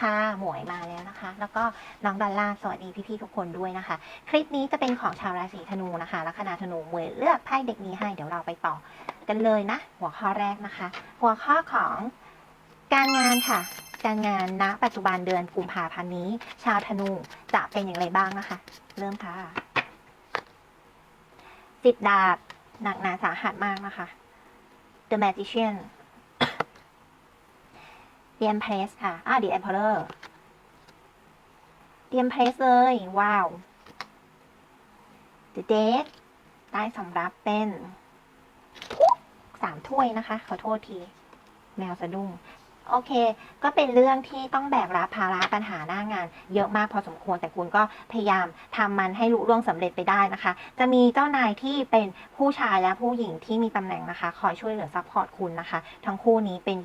ค่ะ หมวยมาแล้วนะคะ แล้วก็น้องดอลลาร์สวัสดีพี่ๆทุกคนด้วยนะคะ คลิปนี้จะเป็นของชาวราศีธนูนะคะลัคนาธนูหมวยเลือกไพ่เด็กนี้ให้เดี๋ยวเราไปต่อกันเลยนะ หัวข้อแรกนะคะ หัวข้อของการงานค่ะ การงานณปัจจุบันเดือนกุมภาพันธ์นี้ ชาวธนูจะเป็นอย่างไรบ้างนะคะ เริ่มค่ะสิบดาบหนักหนาสาหัสมากนะคะ The Magician The Empress ค่ะ อ่า The Emperor The Empress เลย ว้าว The Dead ได้สำรับเป็นสามถ้วยนะคะ ขอโทษที แมวสะดุ้ง โอเค ก็เป็นเรื่องที่ต้องแบกรับภาระปัญหาหน้างาน เยอะมากพอสมควร แต่คุณก็พยายามทำมันให้ลุล่วงสำเร็จไปได้นะคะ จะมีเจ้านายที่เป็นผู้ชายและผู้หญิงที่มีตำแหน่งนะคะ คอยช่วยเหลือซัพพอร์ตคุณนะคะ ทั้งคู่นี้เป็น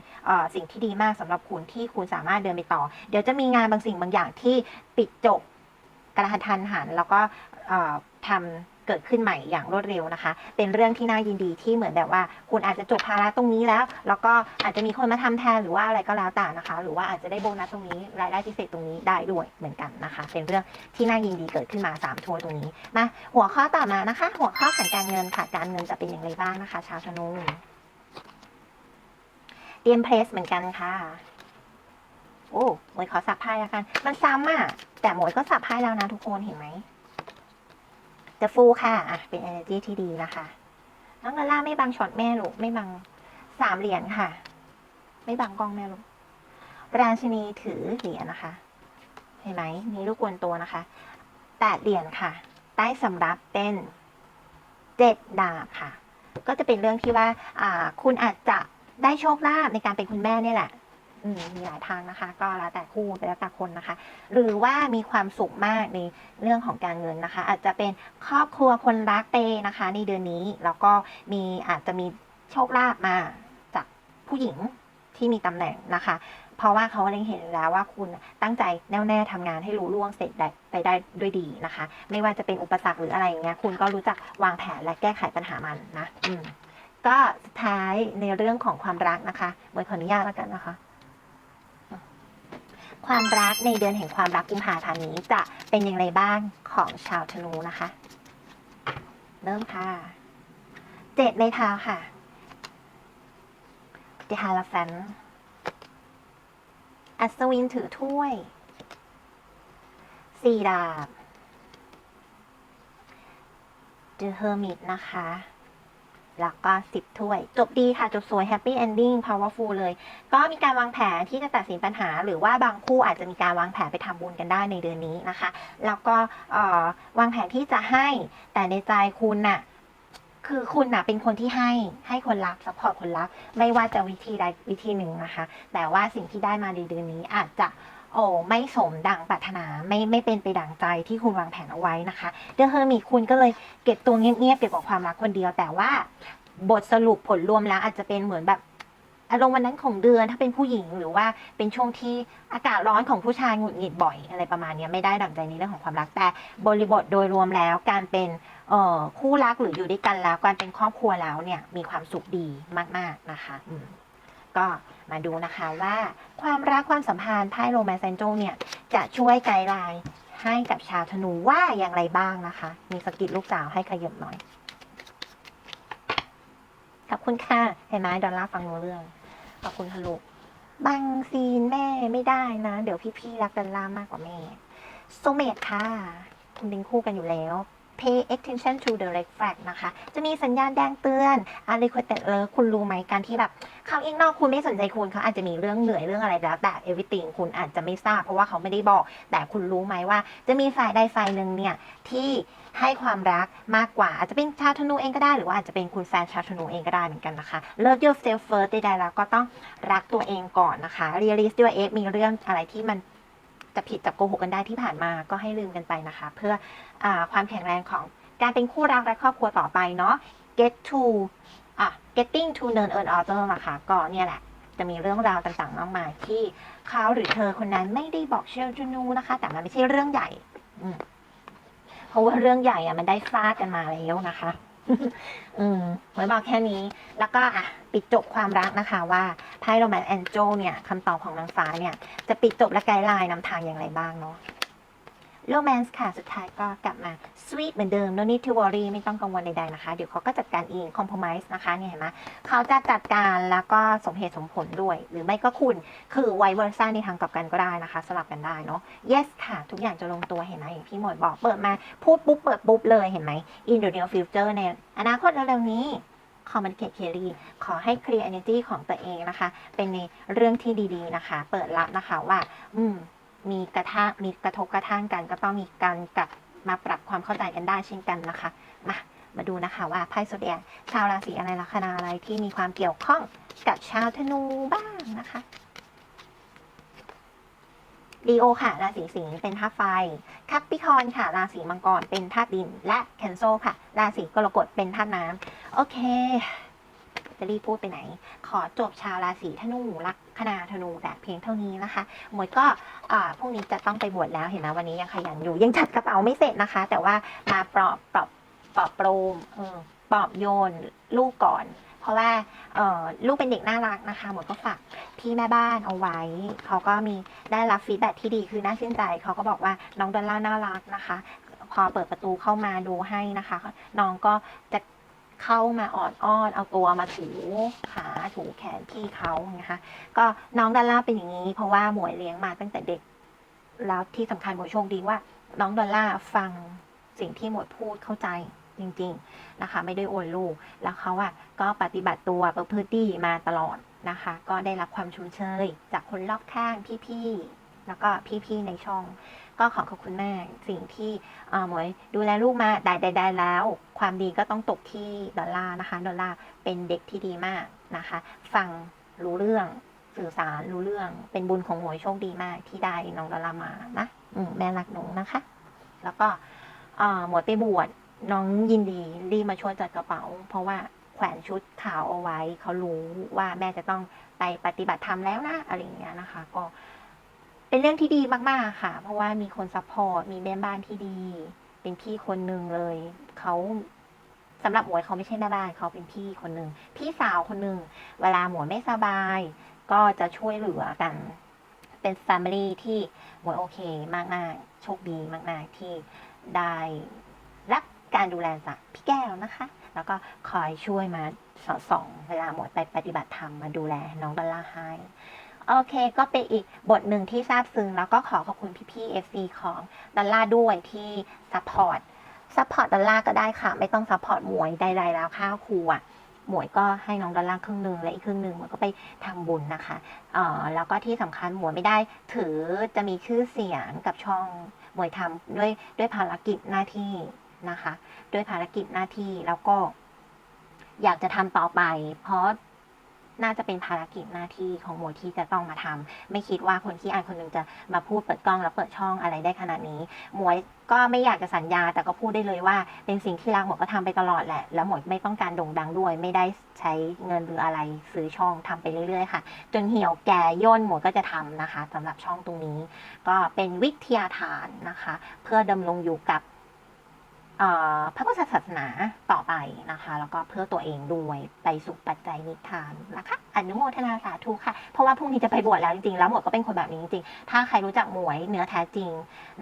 สิ่งที่ดีมากสำหรับคุณที่คุณสามารถเดินไปต่อ เดี๋ยวจะมีงานบางสิ่งบางอย่างที่ปิดจบกระทันหันแล้วก็ทำ เกิดขึ้นใหม่อย่างรวดเร็วนะคะ เป็นเรื่องที่น่ายินดีที่เหมือนแบบว่า คุณอาจจะจบภาระตรงนี้แล้ว แล้วก็อาจจะมีคนมาทำแทนหรือว่าอะไรก็แล้วแต่นะคะ หรือว่าอาจจะได้โบนัสตรงนี้รายได้พิเศษตรงนี้ได้ด้วยเหมือนกันนะคะ เป็นเรื่องที่น่ายินดีเกิดขึ้นมา3ทัวร์ตรงนี้มาหัวข้อต่อมานะคะ หัวข้อขันการเงินค่ะการเงินจะเป็นอย่างไรบ้างนะคะ ชาวธนูเตรียมเพลสเหมือนกันค่ะโอ้หมวยขอสับไพ่ละกัน มันซ้ำอะ แต่หมวยก็สับไพ่แล้วนะทุกคนเห็นไหม จะฟูค่ะอะเป็น energy ที่ดีนะคะน้องลาล่าไม่บังช็อตแม่ลูกไม่บังสามเหรียญค่ะ ไม่บังกล้องแม่ลูกราชินีถือเหรียญนะคะ เห็นไหมมีลูกกวนตัวนะคะแปดเหรียญค่ะ ใต้สำรับเป็นเจ็ดดาบค่ะ ก็จะเป็นเรื่องที่ว่าอ่าคุณอาจจะได้โชคลาภในการเป็นคุณแม่เนี่ยแหละ อืมมีหลายทางนะคะ ก็แล้วแต่คู่แล้วแต่คนนะคะ หรือว่ามีความสุขมากในเรื่องของการเงินนะคะ อาจจะเป็นครอบครัวคนรักเปย์นะคะ ในเดือนนี้แล้วก็มีอาจจะมีโชคลาภมาจากผู้หญิงที่มีตำแหน่งนะคะ เพราะว่าเขาเล็งเห็นแล้วว่าคุณตั้งใจแน่วแน่ทำงานให้รู้ล่วงเสร็จได้ไปได้ด้วยดีนะคะ ไม่ว่าจะเป็นอุปสรรคหรืออะไรอย่างเงี้ยคุณก็รู้จักวางแผนและแก้ไขปัญหามันนะ อืมก็สุดท้ายในเรื่องของความรักนะคะไว้ขออนุญาตแล้วกันนะคะ ความรักในเดือนแห่งความรักกุมภาพันธ์นี้จะเป็นอย่างไรบ้างของชาวธนูนะคะ เริ่มค่ะเจ็ดในเท้าค่ะ The Hierophant อัศวินถือถ้วยสี่ดาบ The Hermit นะคะ แล้วก็สิบถ้วย จบดีค่ะ จบสวย Happy Ending Powerful เลย ก็มีการวางแผนที่จะตัดสินปัญหา หรือว่าบางคู่อาจจะมีการวางแผนไปทำบุญกันได้ในเดือนนี้นะคะ แล้วก็วางแผนที่จะให้แต่ในใจคุณน่ะคือคุณน่ะเป็นคนที่ให้ให้คนรักสปอร์ตคนรัก ไม่ว่าจะวิธีใดวิธีหนึ่งนะคะ แต่ว่าสิ่งที่ได้มาในเดือนนี้อาจจะ โอ้ไม่สมดังปรารถนาไม่ไม่เป็นไปดังใจที่คุณวางแผนเอาไว้นะคะเดอะเฮอร์มีคุณก็เลยเก็บตัวเงียบๆเก็บกับความรักคนเดียว แต่ว่าบทสรุปผลรวมแล้วอาจจะเป็นเหมือนแบบอารมณ์วันนั้นของเดือนถ้าเป็นผู้หญิงหรือว่าเป็นช่วงที่อากาศร้อนของผู้ชายหงุดหงิดบ่อยอะไรประมาณนี้ไม่ได้ดั่งใจในเรื่องของความรักแต่บริบทโดยรวมแล้วการเป็นคู่รักหรืออยู่ด้วยกันแล้วการเป็นครอบครัวแล้วเนี่ยมีความสุขดีมาก ๆนะคะก็ มาดูนะคะว่าความรักความสัมพันธ์ไพ่โรแมนต์เซนโจเนี่ยจะช่วยไกด์ไลน์ให้กับชาวธนูว่าอย่างไรบ้างนะคะ มีสกิดลูกสาวให้ขยับหน่อย ขอบคุณค่ะเห็นไหมดอลลาร์ฟังรู้เรื่อง ขอบคุณค่ะลูกบางซีนแม่ไม่ได้นะ เดี๋ยวพี่ๆรักดอลลาร์มากกว่าแม่โซเมตค่ะ คุณเป็นคู่กันอยู่แล้ว pay attention to the red flag นะคะ จะมีสัญญาณแดงเตือน a r e q u e s t e d เลยคุณรู้ไหมการที่แบบเขาเองนอกคุณไม่สนใจคุณเขาอาจจะมีเรื่องเหนื่อยเรื่องอะไรแล้ว แต่ everything คุณอาจจะไม่ทราบ เพราะว่าเขาไม่ได้บอก แต่คุณรู้ไหมว่า จะมีฝ่ายใดฝ่ายหนึ่งเนี่ยที่ให้ความรักมากกว่า อาจจะเป็นชาวธนูเองก็ได้ หรือว่าอาจจะเป็นคุณแฟนชาวธนูเองก็ได้เหมือนกันนะคะ love yourself first ใดๆแล้วก็ต้องรักตัวเองก่อนนะคะ realist your ex มีเรื่องอะไรที่มัน จะผิดจะโกหกกันได้ที่ผ่านมาก็ให้ลืมกันไปนะคะ เพื่ออความแข็งแรงของการเป็นคู่รักและครอบครัวต่อไปเนาะ get to อะ getting to learn earn order นะคะก็เนี่ยแหละ จะมีเรื่องราวต่างๆมากมายที่เขาหรือเธอคนนั้นไม่ได้บอกเชลจูนูนะคะ แต่มันไม่ใช่เรื่องใหญ่เพราะว่าเรื่องใหญ่อะมันได้ฟาดกันมาแล้วนะคะ อืมไว้บอกแค่นี้ แล้วก็อะปิดจบความรักนะคะ ว่าไพ่โรแมนแอนโจเนี่ยคำตอบของนางฟ้าเนี่ย จะปิดจบและไกด์ไลน์นำทางอย่างไรบ้างเนาะ โรแมนส์ค่ะ สุดท้ายก็กลับมาสวีทเหมือนเดิม no need to worry ไม่ต้องกังวลใดๆนะคะ เดี๋ยวเขาก็จัดการเอง compromise นะคะเนี่ยเห็นไหมเขาจะจัดการแล้วก็สมเหตุสมผลด้วย หรือไม่ก็คุณคือไวเวอร์ซ่าในทางกลับกันก็ได้นะคะ สลับกันได้เนาะ yes ค่ะ ทุกอย่างจะลงตัวเห็นไหมอย่างพี่หมวยบอกเปิดมาพูดปุ๊บเปิดปุ๊บเลยเห็นไหม in the near future ในอนาคตเร็วๆนี้คอมมันเกตเคลีขอให้เคลียร์ energy ของตัวเองนะคะ เป็นในเรื่องที่ดีๆนะคะ เปิดรับนะคะว่า อืม มีกระทะมีกระทบกระทั่งกันก็ต้องมีการกลับมาปรับความเข้าใจกันได้เช่นกันนะคะ มามาดูนะคะว่าไพ่โซเดียกชาวราศีอะไรลัคนาอะไรที่มีความเกี่ยวข้องกับชาวธนูบ้างนะคะลีโอค่ะ ราศีสิงห์เป็นธาตุไฟคัปปิคอนค่ะ ราศีมังกรเป็นธาตุดิน และแคนโซค่ะ ราศีกรกฎเป็นธาตุน้ำโอเค จะรีบพูดไปไหน ขอจบชาวราศีธนูลัคนาธนูแต่เพียงเท่านี้นะคะ หมวยก็พรุ่งนี้จะต้องไปบวชแล้วเห็นไหมวันนี้ยังขยันอยู่ ยังจัดกระเป๋าไม่เสร็จนะคะ แต่ว่ามาปลอบปลอบปลอบโปรมเปลอบโยนลูกก่อน เพราะว่าลูกเป็นเด็กน่ารักนะคะ หมวยก็ฝากพี่แม่บ้านเอาไว้ เขาก็มีได้รับฟีดแบ็ที่ดีคือน่าชื่นใจเขาก็บอกว่าน้องดอลล่าน่ารักนะคะ พอเปิดประตูเข้ามาดูให้นะคะ น้องก็จะ เข้ามาออดอ้อนเอาตัวมาถูขาถูแขนพี่เขานะคะ ก็น้องดอลล่าเป็นอย่างนี้ เพราะว่าหมวยเลี้ยงมาตั้งแต่เด็ก แล้วที่สำคัญหมวยโชคดีว่า น้องดอลล่าฟังสิ่งที่หมวยพูดเข้าใจจริง ๆนะคะ ไม่ได้โอนลูก แล้วเขาอะก็ปฏิบัติตัวประพฤติดีมาตลอดนะคะ ก็ได้รับความชมเชยจากคนรอบข้างพี่ๆแล้วก็พี่ๆในช่อง ก็ขอขอบคุณแม่สิ่งที่หมวยดูแลลูกมาได้ได้ได้แล้ว ความดีก็ต้องตกที่ดอลลาร์นะคะ ดอลลาร์เป็นเด็กที่ดีมากนะคะ ฟังรู้เรื่องสื่อสารรู้เรื่อง เป็นบุญของหมวยโชคดีมากที่ได้น้องดอลลาร์มานะมแม่รักหนูนะคะ แล้วก็หมวยไปบวชน้องยินดีรีบมาช่วยจัดกระเป๋า เพราะว่าแขวนชุดขาวเอาไว้ เขารู้ว่าแม่จะต้องไปปฏิบัติธรรมแล้วนะอะไรอย่างเงี้ยนะคะ ก็ เป็นเรื่องที่ดีมากๆค่ะ เพราะว่ามีคนซัพพอร์ตมีแม่บ้านที่ดี เป็นพี่คนหนึ่งเลยเขาสำหรับหมวยเขาไม่ใช่แม่บ้านเขาเป็นพี่คนหนึ่งพี่สาวคนหนึ่งเวลาหมวยไม่สบาย ก็จะช่วยเหลือกัน เป็นแฟมิลี่ที่หมวยโอเคมากๆโชคดีมากๆที่ได้รับการดูแลจากพี่แก้วนะคะ แล้วก็คอยช่วยมาสอดส่อง เวลาหมวยไปปฏิบัติธรรมมาดูแลน้องดอลล่าให้ โอเค ก็เป็นอีกบทหนึ่งที่ซาบซึ้งแล้วก็ขอขอบคุณพี่ๆ FC ของดอลลาร์ด้วยที่ซัพพอร์ตซัพพอร์ตดอลลาร์ก็ได้ค่ะ ไม่ต้องซัพพอร์ตหมวยใดๆแล้วค่าครูอะหมวยก็ให้น้องดอลลาร์ครึ่งหนึ่งและอีกครึ่งหนึ่งหมวยก็ไปทำบุญนะคะเอ่อแล้วก็ที่สำคัญหมวยไม่ได้ถือจะมีชื่อเสียงกับช่องหมวยทำด้วยด้วยภารกิจหน้าที่นะคะ ด้วยภารกิจหน้าที่แล้วก็อยากจะทำต่อไป เพราะ น่าจะเป็นภารกิจหน้าที่ของหมวยที่จะต้องมาทำไม่คิดว่าคนที่อ่านคนหนึงจะมาพูดเปิดกล้องแล้วเปิดช่องอะไรได้ขนาดนี้หมวยก็ไม่อยากจะสัญญา แต่ก็พูดได้เลยว่า เป็นสิ่งที่รักหมวยก็ทำไปตลอดแหละ แล้วหมวยไม่ต้องการโด่งดังด้วย ไม่ได้ใช้เงินหรืออะไรซื้อช่องทำไปเรื่อยๆค่ะ จนเหี่ยวแก่ย่นหมวยก็จะทำนะคะสำหรับช่องตรงนี้ ก็เป็นวิทยาทานนะคะ เพื่อดำรงอยู่กับ พระพุทธศาสนาต่อไปนะคะ แล้วก็เพื่อตัวเองด้วยไปสู่ปัจจัยนิพพานนะคะอนุโมทนาสาธุค่ะ เพราะว่าพรุ่งนี้จะไปบวชแล้วจริงๆ แล้วหมวยก็เป็นคนแบบนี้จริงๆ ถ้าใครรู้จักหมวยเนื้อแท้จริง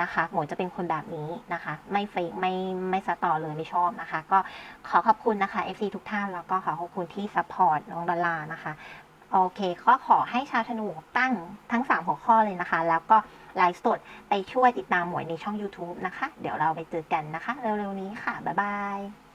นะคะหมวยจะเป็นคนแบบนี้นะคะ ไม่เฟกไม่ไม่สตอเลยไม่ชอบนะคะ ก็ขอขอบคุณนะคะ FC ทุกท่านแล้วก็ขอขอบคุณที่ซัพพอร์ตน้องดอลลาร์นะคะ โอเคก็ขอให้ชาวธนูตั้งทั้ง 3 หัว ข้อเลยนะคะ แล้วก็ไลฟ์สดไปช่วยติดตามหมวยในช่อง YouTube นะคะ เดี๋ยวเราไปเจอกันนะคะ เร็วๆนี้ค่ะ บ๊ายบาย